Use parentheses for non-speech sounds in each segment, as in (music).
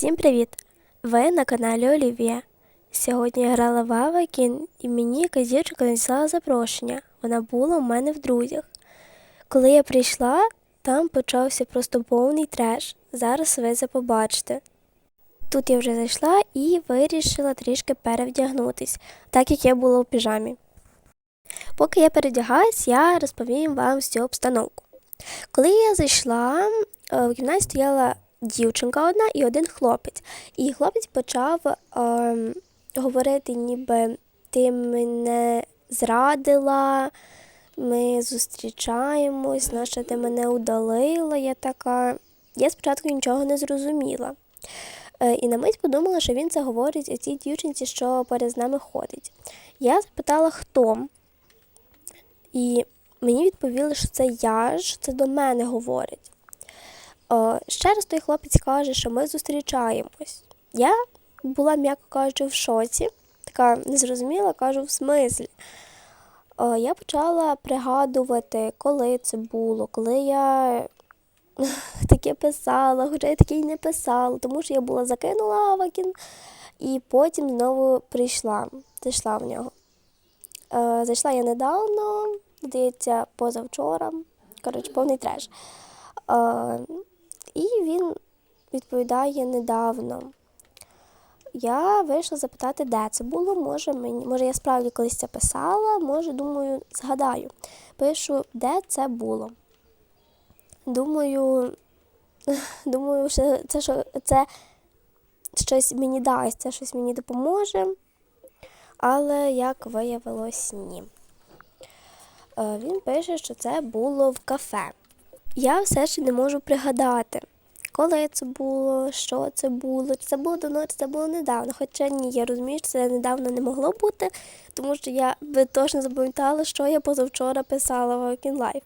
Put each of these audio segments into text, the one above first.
Всім привіт! Ви на каналі Олівія. Сьогодні я грала в Авакін і мені якась надіслала запрошення. Вона була у мене в друзях. Коли я прийшла, там почався просто повний треш. Зараз ви це побачите. Тут я вже зайшла і вирішила трішки перевдягнутись, так як я була у піжамі. Поки я передягаюсь, я розповім вам всю обстановку. Коли я зайшла, е, в кімнаті стояла дівчинка одна і один хлопець. І хлопець почав е, говорити, ніби ти мене зрадила, ми зустрічаємось, наша ти мене удалила. Я така. Я спочатку нічого не зрозуміла. Е, І на мить подумала, що він це говорить цій дівчинці, що перед нами ходить. Я запитала, хто. І мені відповіли, що це я ж, це до мене говорить. Е, Ще раз той хлопець каже, що ми зустрічаємось. Я була, м'яко кажучи, в шоці, така незрозуміла, кажу, в смислі. Е, Я почала пригадувати, коли це було, коли я (laughs) таке писала, хоча я таке й не писала, тому що я була закинула Авакін і потім знову прийшла, зайшла в нього. Е, Зайшла я недавно, здається, позавчора. Коротше, повний треш. Е, І він відповідає недавно. Я вийшла запитати, де це було. Може, мені, може, я справді колись це писала, може, думаю, згадаю. Пишу, де це було. Думаю, (laughs) думаю, що це, що це щось мені дасть, це щось мені допоможе. Але як виявилось, ні. Е, Він пише, що це було в кафе. Я все ще не можу пригадати, коли це було, що це було, чи це було давно, чи це було недавно. Хоча ні, я розумію, що це недавно не могло бути, тому що я би точно запам'ятала, що я позавчора писала в Life.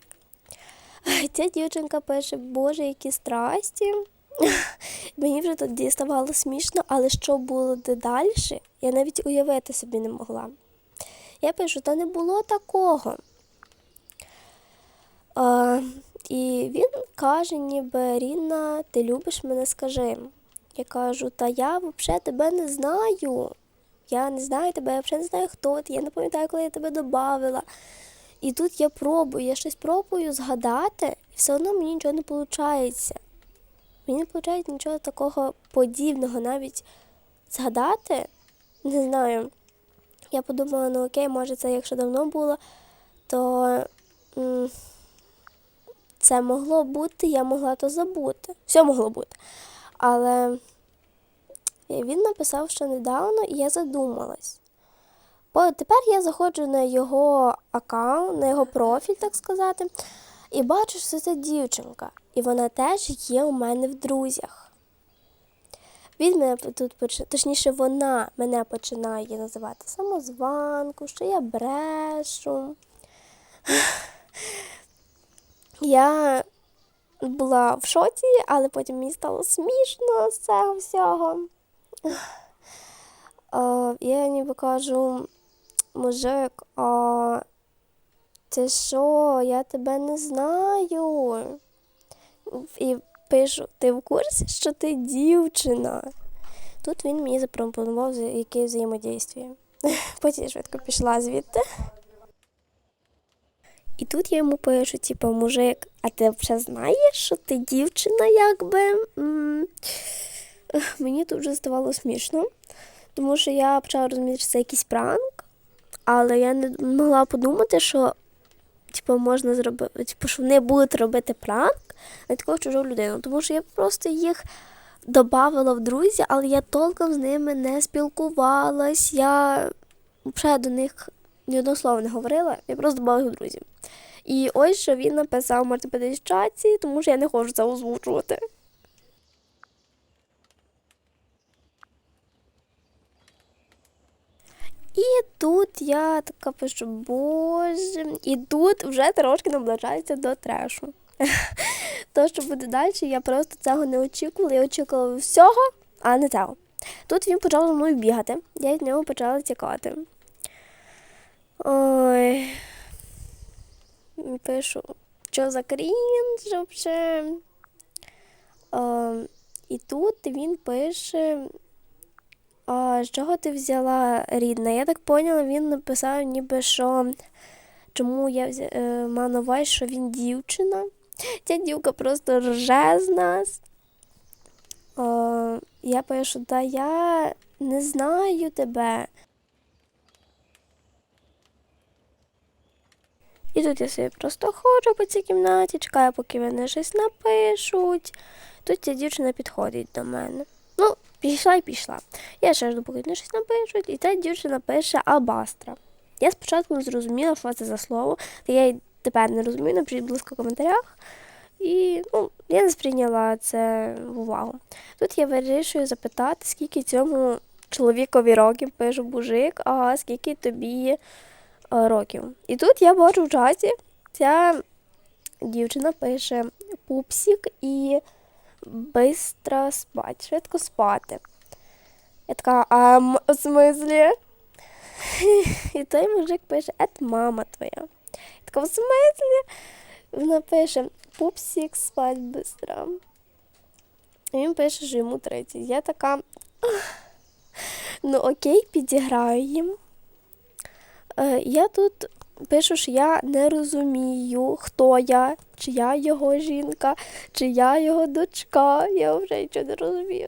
Ця дівчинка пише, Боже, які страсті. (laughs) Мені вже тоді ставало смішно, але що було де далі, я навіть уявити собі не могла. Я пишу, та не було такого. А, і він каже, ніби Ріна, ти любиш мене, скажи. Я кажу, та я взагалі тебе не знаю. Я не знаю тебе, я взагалі не знаю, хто ти. Я не пам'ятаю, коли я тебе додавила. І тут я пробую, я щось пробую згадати, і все одно мені нічого не виходить. Мені не виходить нічого такого подібного, навіть згадати. Не знаю. Я подумала, ну окей, може це якщо давно було, то це могло бути, я могла то забути. Все могло бути. Але він написав, що недавно, і я задумалась. Бо тепер я заходжу на його аккаунт, на його профіль, так сказати, і бачу, що це дівчинка. І вона теж є у мене в друзях. Він мене тут поч- точніше, вона мене починає називати самозванку, що я брешу. Я була в шоці, але потім мені стало смішно з цього всього. Е, Я ніби кажу, мужик, а ти що, я тебе не знаю. І пишу, ти в курсі, що ти дівчина? Тут він мені запропонував яке взаємодействие. (laughs) Потім швидко пішла звідти. І тут я йому пишу, типу, мужик, а ти вже знаєш, що ти дівчина, якби. Мені тут вже ставало смішно, тому що я почала розуміти, що це якийсь пранк, але я не могла подумати, що типу, можна зробити, типу, що вони будуть робити пранк на таку чужу людину. Тому що я просто їх додавала в друзі, але я толком з ними не спілкувалась. Я взагалі до них ні одного слова не говорила, я просто додавала їх в друзі. І ось що він написав, подивитися тому що я не хочу це озвучувати. І тут я така пишу, боже, і тут вже трошки наближається до трешу. (laughs) То, що буде далі, я просто цього не очікувала. Я очікувала всього, а не цього. Тут він почав за мною бігати, я від нього почала тікати. Ой. Пишу, що за крінж взагалі. Е, І тут він пише, а з чого ти взяла рідна? Я так поняла, він написав, ніби що чому я взя... е, мав на увазі, що він дівчина. Ця дівка просто рже з нас. О, я пишу, та я не знаю тебе. І тут я собі просто ходжу по цій кімнаті, чекаю, поки вони щось напишуть. Тут ця дівчина підходить до мене. Ну, пішла і пішла. Я ще жду, поки вони щось напишуть, і та дівчина пише Албастра. Я спочатку не зрозуміла, що це за слово, та я й тепер не розумію, напишіть, ласка, в коментарях. І ну, я не сприйняла це в увагу. Тут я вирішую запитати, скільки цьому чоловікові років пишу мужик, а скільки тобі років. І тут я бачу в чаті, ця дівчина пише пупсик і бистро спать, швидко спати. Я така, а в смислі? (laughs) І той мужик пише, ет мама твоя. Я така, в смислі? Вона пише, пупсик спать быстро. І він пише, що йому 30. Я така. Ну окей, підіграю їм. Е, я тут пишу, що я не розумію, хто я, чи я його жінка, чи я його дочка. Я вже нічого не розумію.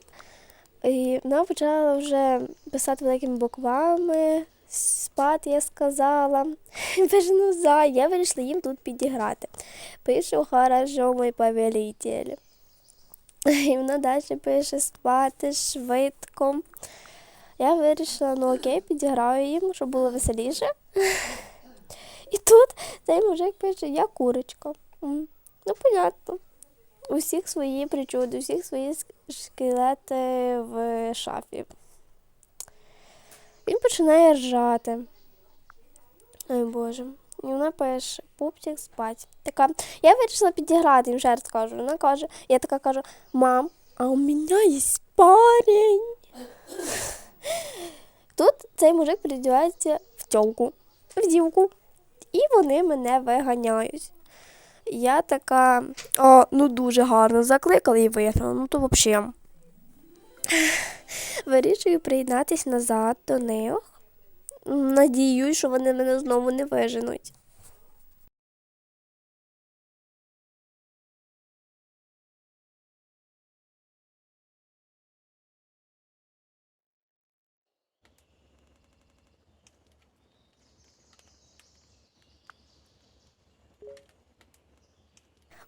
І вона почала вже писати великими буквами. Спати я сказала. (laughs) Пише, ну за, я вирішила їм тут підіграти. Пишу хорошо, мой повелитель. (laughs) І вона далі пише спати швидко. Я вирішила, ну окей, підіграю їм, щоб було веселіше. І тут цей мужик пише, я курочка. Ну, понятно. У всіх свої причуди, у всіх свої шкелети в шафі. Він починає ржати. Ой Боже. І вона пише, пупчик спать. Така, я вирішила підіграти, їм раз кажу. Вона каже, я така кажу, мам, а у мене є парень. Тут цей мужик передівається в тьолку, в дівку. І вони мене виганяють. Я така, о, ну дуже гарно закликала і виїхала. ну то взагалі. (sighs) Вирішую приєднатися назад до них. Надіюсь, що вони мене знову не виженуть.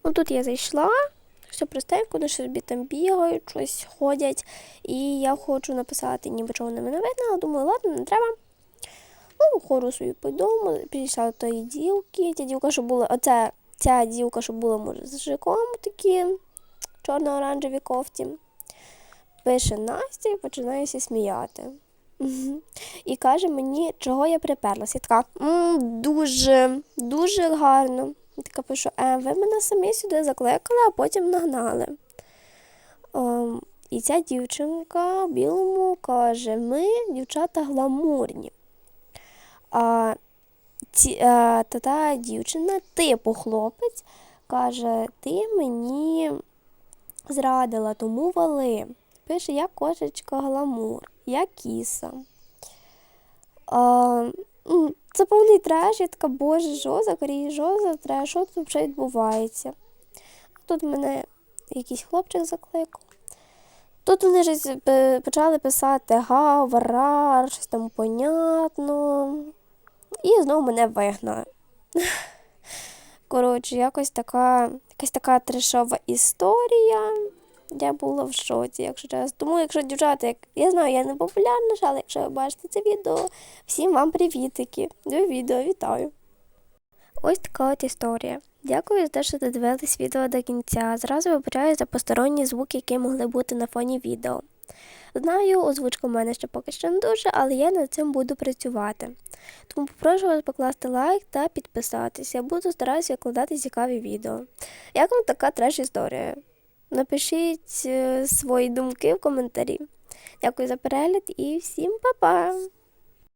Тут я зайшла, все простенько, вони собі там бігають, щось ходять. І я хочу написати, ніби чого не мене видно, але думаю, ладно, не треба. Ну, хору собі подумала, підійшла до тої дівки. Ця дівка, що була, оця ця дівка, що була, може, з жиком такі чорно-оранжеві кофті. Пише Настя і починається сміяти. І каже мені, чого я приперлася. Я така, дуже, дуже гарно. Така пишу, е, ви мене самі сюди закликали, а потім нагнали. Ем, і ця дівчинка в білому каже, ми дівчата гламурні. А ці, е, та та дівчина, типу хлопець, каже, ти мені зрадила, тому вали. Пише, я кошечка гламур, я кіса. А, м, це повний треш, я така, боже, що за корій, що треш, що тут взагалі відбувається? Тут мене якийсь хлопчик закликав. Тут вони щось пи- почали писати гаврар, щось там понятно. І знову мене вигнали. (laughs) Коротше, якось така, якась така трешова історія. Я була в шоці, якщо чесно. Тому, якщо дівчата, як я знаю, я не популярна, але якщо ви бачите це відео, всім вам привітики. До відео, вітаю. Ось така от історія. Дякую за те, що додивились відео до кінця. Зразу вибачаю за посторонні звуки, які могли бути на фоні відео. Знаю, озвучка в мене ще поки що не дуже, але я над цим буду працювати. Тому попрошу вас покласти лайк та підписатись. Я буду старатися викладати цікаві відео. Як вам така треш історія? Напишіть е, свої думки в коментарі. Дякую за перегляд і всім па-па!